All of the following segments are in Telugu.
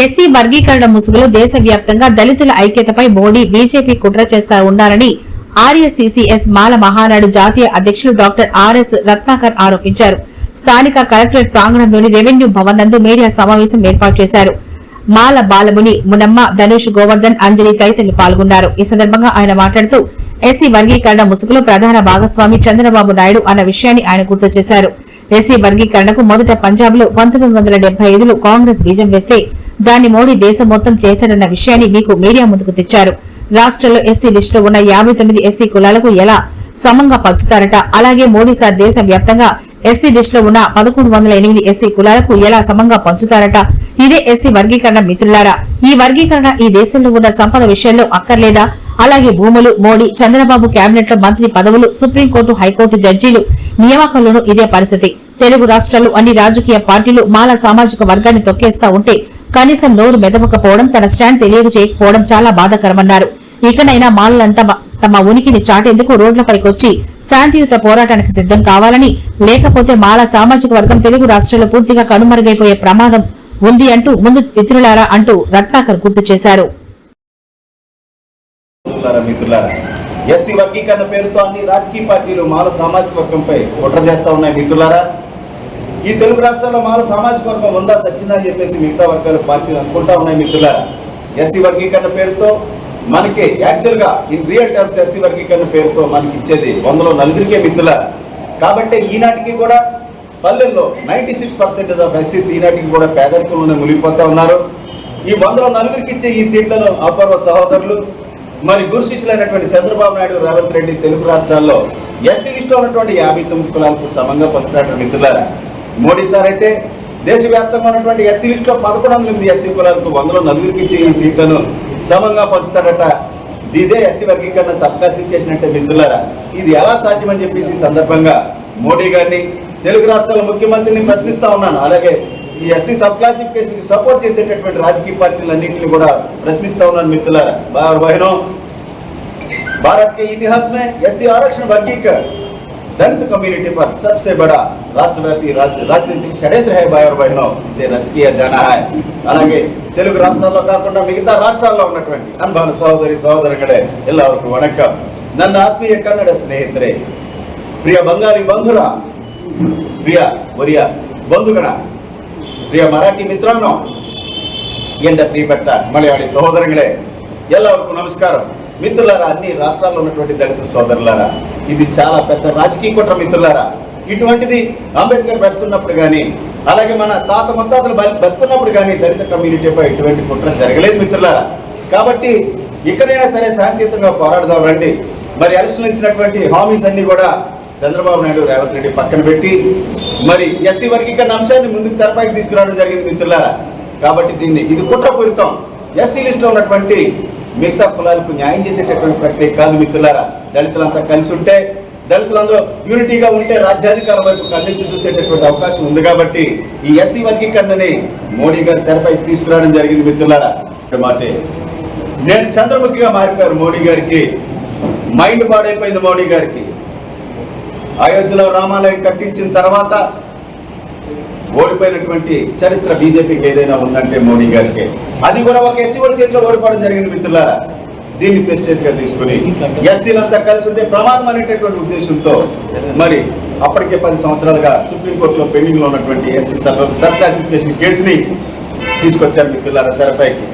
ఎస్సీ వర్గీకరణ ముసుగులో దేశవ్యాప్తంగా దళితుల ఐక్యతపై మోడీ బీజేపీ కుట్ర చేస్తా ఉన్నారని ఆర్ఎస్సీసీఎస్ మాల మహానాడు జాతీయ అధ్యక్షులు డాక్టర్ ఆర్ఎస్ రత్నాకర్ ఆరోపించారు. స్థానిక కలెక్టరేట్ ప్రాంగణంలోని రెవెన్యూ భవన్ నందు మీడియా సమావేశం ఏర్పాటు చేశారు. మాల బాలముని మునమ్మ ధనుష్ గోవర్ధన్ అంజలి తదితరులు పాల్గొన్నారు. ఈ సందర్భంగా ఆయన మాట్లాడుతూ ఎస్సీ వర్గీకరణ ముసుగులో ప్రధాన భాగస్వామి చంద్రబాబు నాయుడు అన్న విషయాన్ని ఆయన గుర్తు చేశారు. ఎస్సీ వర్గీకరణకు మొదట పంజాబ్లో పంతొమ్మిది వందల ఐదులో కాంగ్రెస్ బీజం వేస్తే దాన్ని మోడీ దేశం మొత్తం చేశాడన్న విషయాన్ని మీకు మీడియా ముందుకు తెచ్చారు. రాష్ట్రంలో ఎస్సీ లిస్టులో ఉన్న యాభై తొమ్మిది ఎస్సీ కులాలకు ఎలా సమంగా పంచుతారట? అలాగే మోడీ సార్ దేశ వ్యాప్తంగా ఎస్సీ లిస్టులో ఉన్న పదకొండు వందల ఎనిమిది ఎస్సీ కులాలకు ఎలా సమంగా పంచుతారట? ఇదే ఎస్సీ వర్గీకరణ మిత్రులారా. ఈ వర్గీకరణ ఈ దేశంలో ఉన్న సంపద విషయంలో అక్కర్లేదా? అలాగే భూములు మోడీ చంద్రబాబు కేబినెట్లో మంత్రి పదవులు సుప్రీంకోర్టు హైకోర్టు జడ్జీలు నియామకంలోనూ ఇదే పరిస్థితి. తెలుగు రాష్ట్రాలు అన్ని రాజకీయ పార్టీలు మాల సామాజిక వర్గాన్ని తొక్కేస్తా ఉంటే కనీసం నోరు మెదపకపోవడం తన స్టాండ్ తెలియజేయకపోవడం చాలా బాధాకరమన్నారు. ఇకనైనా మాలలంతా తమ ఉనికిని చాటేందుకు రోడ్లపైకొచ్చి శాంతియుత పోరాటానికి సిద్ధం కావాలని లేకపోతే మాల సామాజిక వర్గం తెలుగు రాష్ట్రాల్లో పూర్తిగా కనుమరుగైపోయే ప్రమాదం ఉంది అంటూ ముందు మిత్రులారా అంటూ రత్నాకర్ గుర్తు చేశారు. ఎస్సీ వర్గీకరణ పేరుతో అన్ని రాజకీయ పార్టీలు మాల సామాజిక వర్గంపై కుట్ర చేస్తా ఉన్నాయి మిత్రులారా. ఈ తెలుగు రాష్ట్రాల్లో మాలో సామాజిక వర్గం ఉందా? సచ్చిందా అని చెప్పేసి మిగతా వర్గాల పార్టీలు అనుకుంటా ఉన్నాయి మిత్రులారా. ఎస్సీ వర్గీకరణ పేరుతో మనకి యాక్చువల్గా ఇన్ రియల్ టర్మ్స్ ఎస్సీ వర్గీకరణ పేరుతో మనకి ఇచ్చేది వందలో నలుగురికే మిత్రులారా. కాబట్టి ఈనాటికి కూడా పల్లెల్లో నైంటీ సిక్స్ పర్సెంటేజ్ ఆఫ్ ఎస్సీస్ ఈనాటికి కూడా పేదరికంలోనే మునిగిపోతా ఉన్నారు. ఈ వందలో నలుగురికి ఇచ్చే ఈ సీట్లను అపూర్వ సహోదరులు మరి గురు శిష్యులైనటువంటి చంద్రబాబు నాయుడు రేవంత్ రెడ్డి తెలుగు రాష్ట్రాల్లో ఎస్సీ లిస్టులో ఉన్నటువంటి యాభై తొమ్మిది కులాలకు సమంగా పంచుతున్నటువంటి మిత్రులారా. మోడీ సార్ అయితే దేశవ్యాప్తంగా ఉన్నటువంటి ఎస్సీ లిస్టులో పదకొండు వందల ఎనిమిది ఎస్సీ కులాలకు వందలో నలుగురికి ఇచ్చే ఈ సీట్లను సమంగా పంచుతాడట ఇదే ఎస్సీ వర్గీకరణ సబ్కాసిఫికేషన్ అంటే బిందులారా ఇది ఎలా సాధ్యమని చెప్పేసి సందర్భంగా మోడీ గారిని తెలుగు రాష్ట్రాల ముఖ్యమంత్రిని ప్రశ్నిస్తా ఉన్నాను. అలాగే ఈ ఎస్సీ సబ్ క్లాసిఫికేషన్ సపోర్ట్ చేసేటటువంటి రాజకీయ పార్టీలన్నింటినీ కూడా ప్రశ్నిస్తా ఉన్నాను మిత్రులారా. భారత్ కే ఇతిహాసమే ఎస్సీ ఆరక్షణ వర్గీకరణ. दलित कम्युनिटी पर सबसे बड़ा राष्ट्रव्यापी राजनीतिक षड्यंत्र है भाई और बहनों इसे रद्द किया जाना है అలాగే తెలుగు రాష్ట్రాల్లో కాకుండా మిగతా రాష్ట్రాల్లో ఉన్నటువంటి అన్బాన సహోదరి సహోదరుಗಳే ఎల్లవరకు వణకం ನನ್ನ ಆತ್ಮೀಯ ಕನ್ನಡ ಸ್ನೇಹಿತರೆ ಪ್ರಿಯ ಬಂಗಾಳಿ ಬಂಧುರ ಪ್ರಿಯ ಒರಿಯ ಬಂಧುಗಳ ಪ್ರಿಯ ಮರಾಠಿ ಮಿತ್ರಾನೋ ಎಂದ ಪ್ರಿಯಪಟ್ಟ ಮಲಯಾಳಿ ಸಹೋದರಗಳೇ ಎಲ್ಲವರಿಗೂ ನಮಸ್ಕಾರ మిత్రులారా అన్ని రాష్ట్రాల్లో ఉన్నటువంటి దళిత సోదరులారా ఇది చాలా పెద్ద రాజకీయ కుట్ర మిత్రులారా. ఇటువంటిది అంబేద్కర్ బతుకున్నప్పుడు కానీ అలాగే మన తాత ముత్తాతలు బ- బతుకున్నప్పుడు కానీ దళిత కమ్యూనిటీపై ఇటువంటి కుట్ర జరగలేదు మిత్రులారా. కాబట్టి ఇక్కడైనా సరే శాంతియుతంగా పోరాడదాం రండి. మరి ఎలక్షన్ ఇచ్చినటువంటి హామీస్ అన్ని కూడా చంద్రబాబు నాయుడు రేవంత్ రెడ్డి పక్కన పెట్టి మరి ఎస్సీ వర్గీకరణ అంశాన్ని ముందుకు తెరపైకి తీసుకురావడం జరిగింది మిత్రులారా. కాబట్టి దీన్ని ఇది కుట్రపూరితం ఎస్సీ లిస్టులో ఉన్నటువంటి మిగతా కులాలకు న్యాయం చేసేటటువంటి ప్రక్రియ కాదు మిత్రులారా. దళితులంతా కలిసి ఉంటే దళితులందరూ యూనిటీగా ఉంటే రాజ్యాధికారం వైపు కన్నెత్తి చూసేటటువంటి అవకాశం ఉంది కాబట్టి ఈ ఎస్సీ వర్గీకరణని మోడీ గారి తెరపై తీసుకురావడం జరిగింది మిత్రులారా. మాటే. నేను చంద్రముఖిగా మారిపోయారు మోడీ గారికి. మైండ్ పాడైపోయింది మోడీ గారికి. అయోధ్యలో రామాలయం కట్టించిన తర్వాత ఓడిపోయినటువంటి చరిత్ర బీజేపీకి ఏదైనా ఉందంటే మోడీ గారికి. అది కూడా ఒక ఎస్సీ వాళ్ళ చేతిలో ఓడిపోవడం జరిగింది మిత్రులారా. దీన్ని ప్రెస్టేజ్గా తీసుకుని ఎస్సీలంతా కలిసి ఉంటే ప్రమాదం అనేటటువంటి ఉద్దేశంతో మరి అప్పటికే పది సంవత్సరాలుగా సుప్రీంకోర్టులో పెండింగ్లో ఉన్నటువంటి ఎస్సీ సబ్ క్లాసిఫికేషన్ కేసుని తీసుకొచ్చారు మిత్రులారా తెరపైకి.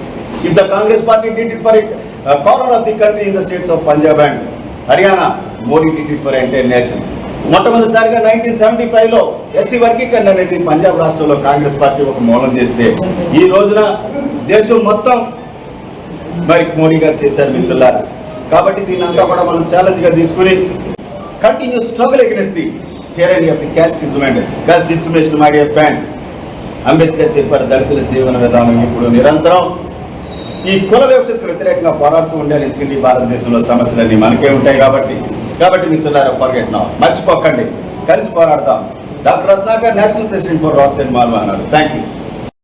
If the Congress party did it for it corner of the country in the states of Punjab and Haryana Modi did it for entire nation మొట్టమొదటిసారిగా నైన్టీన్ సెవెంటీ ఫైవ్లో ఎస్సీ వర్గీకరణ అనేది పంజాబ్ రాష్ట్రంలో కాంగ్రెస్ పార్టీ ఒక మూలం చేస్తే ఈ రోజున దేశం మొత్తం మరి మోడీ గారు చేశారు మిత్రులారా. కాబట్టి దీని అంతా కూడా మనం ఛాలెంజ్గా తీసుకుని continue struggle against the tyranny of the casteism and discrimination my dear fans Ambedkar చెప్పారు దళితుల జీవన విధానం ఇప్పుడు నిరంతరం ఈ కుల వ్యవస్థకు వ్యతిరేకంగా పోరాడుతూ ఉండాలి. ఎందుకంటే భారతదేశంలో సమస్యలన్నీ మనకే ఉంటాయి కాబట్టి కాబట్టి మిత్రులారా ఫర్గెట్ నా మర్చిపోకండి. కలిసి పోరాడతాం doctor Ratnakar national president for rocks and Malwa అన్నారు. Thank you